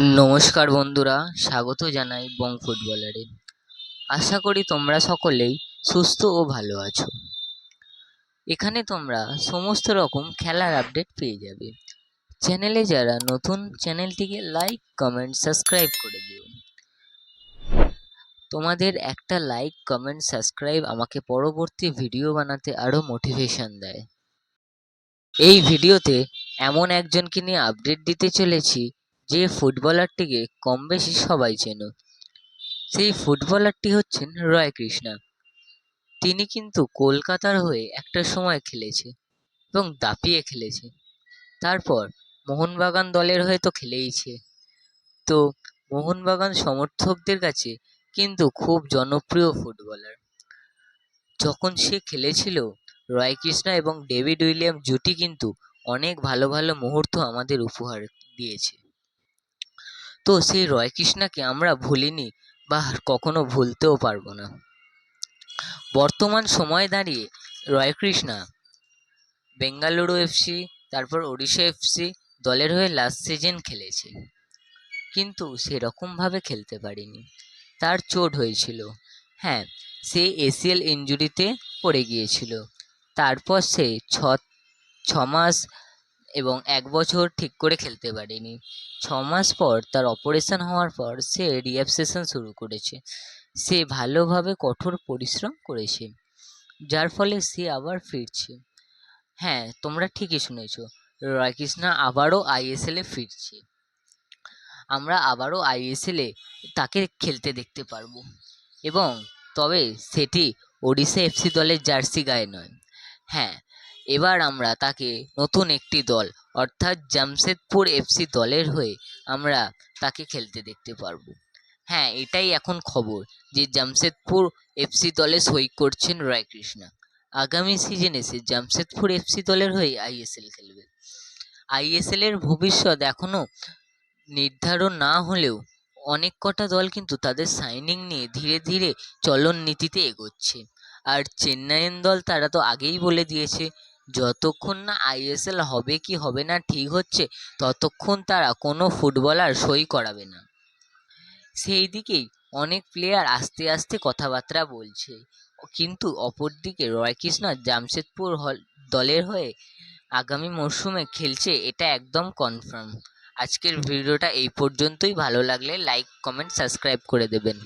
নমস্কার বন্ধুরা, স্বাগত জানাই বং ফুটবলারে আশা করি তোমরা সকলেই সুস্থ ও ভালো আছো। এখানে তোমরা সমস্ত রকম খেলার আপডেট পেয়ে যাবে। চ্যানেলে যারা নতুন, চ্যানেলটিকে লাইক, কমেন্ট, সাবস্ক্রাইব করে দিও। তোমাদের একটা লাইক, কমেন্ট, সাবস্ক্রাইব আমাকে পরবর্তী ভিডিও বানাতে আরও মোটিভেশন দেয়। এই ভিডিওতে এমন একজনকে নিয়ে আপডেট দিতে চলেছি যে ফুটবলারটিকে কম বেশি সবাই চেনো, সেই ফুটবলারটি হচ্ছেন রয় কৃষ্ণা। তিনি কিন্তু কলকাতার হয়ে একটা সময় খেলেছে এবং দাপিয়ে খেলেছে। তারপর মোহনবাগান দলের হয়ে তো খেলেইছে। তো মোহনবাগান সমর্থকদের কাছে কিন্তু খুব জনপ্রিয় ফুটবলার। যখন সে খেলেছিল, রয় কৃষ্ণা এবং ডেভিড উইলিয়াম জুটি কিন্তু অনেক ভালো ভালো মুহূর্ত আমাদের উপহার দিয়েছে। তো সেই রয় কৃষ্ণাকে আমরা ভুলিনি বা কখনো ভুলতেও পারব না। বর্তমান সময়ে দাঁড়িয়ে রয় কৃষ্ণা বেঙ্গালুরু এফসি তারপর ওড়িশা এফসি দলের হয়ে লাস্ট সিজন খেলেছে। কিন্তু সেরকমভাবে খেলতে পারিনি। তার চোট হয়েছিল। হ্যাঁ সে এসিএল ইঞ্জুরিতে পড়ে গিয়েছিল। তারপর সে ছ মাস এবং এক বছর ঠিক করে খেলতে পারেনি। ছ মাস পর তার অপারেশন হওয়ার পর সে রিহ্যাব সেশন শুরু করেছে। সে ভালোভাবে কঠোর পরিশ্রম করেছে, যার ফলে সে আবার ফিরছে। হ্যাঁ তোমরা ঠিকই শুনেছ, রয়কৃষ্ণা আবারও আইএসএলে ফিরছে। আমরা আবারও আইএসএলে তাকে খেলতে দেখতে পারব। এবং তবে সেটি ওড়িশা এফসি দলের জার্সি গায়ে নয়। হ্যাঁ এবার আমরা তাকে নতুন একটি দল, অর্থাৎ জামশেদপুর এফসি দলের হয়ে আমরা তাকে খেলতে দেখতে পারব। হ্যাঁ এটাই এখন খবর যে জামশেদপুর এফসি দলে সই করছেন রয় কৃষ্ণা আগামী সিজনে সে জামশেদপুর এফসি দলের হয়ে আইএসএল খেলবে। আইএসএল এর ভবিষ্যৎ এখনও নির্ধারণ না হলেও অনেক কটা দল কিন্তু তাদের সাইনিং নিয়ে ধীরে ধীরে চলন নীতিতে এগোচ্ছে। আর চেন্নাইয়ের দল তারা তো আগেই বলে দিয়েছে যতক্ষণ না আইএসএল হবে কি হবে না ঠিক হচ্ছে, ততক্ষণ তারা কোনো ফুটবলার সই করাবে না। সেই দিকেই অনেক প্লেয়ার আস্তে আস্তে কথাবার্তা বলছে। কিন্তু অপরদিকে রয় কৃষ্ণা জামশেদপুর হল, দলের হয়ে আগামী মরশুমে খেলছে এটা একদম কনফার্ম আজকের ভিডিওটা এই পর্যন্তই। ভালো লাগলে লাইক কমেন্ট সাবস্ক্রাইব করে দেবেন।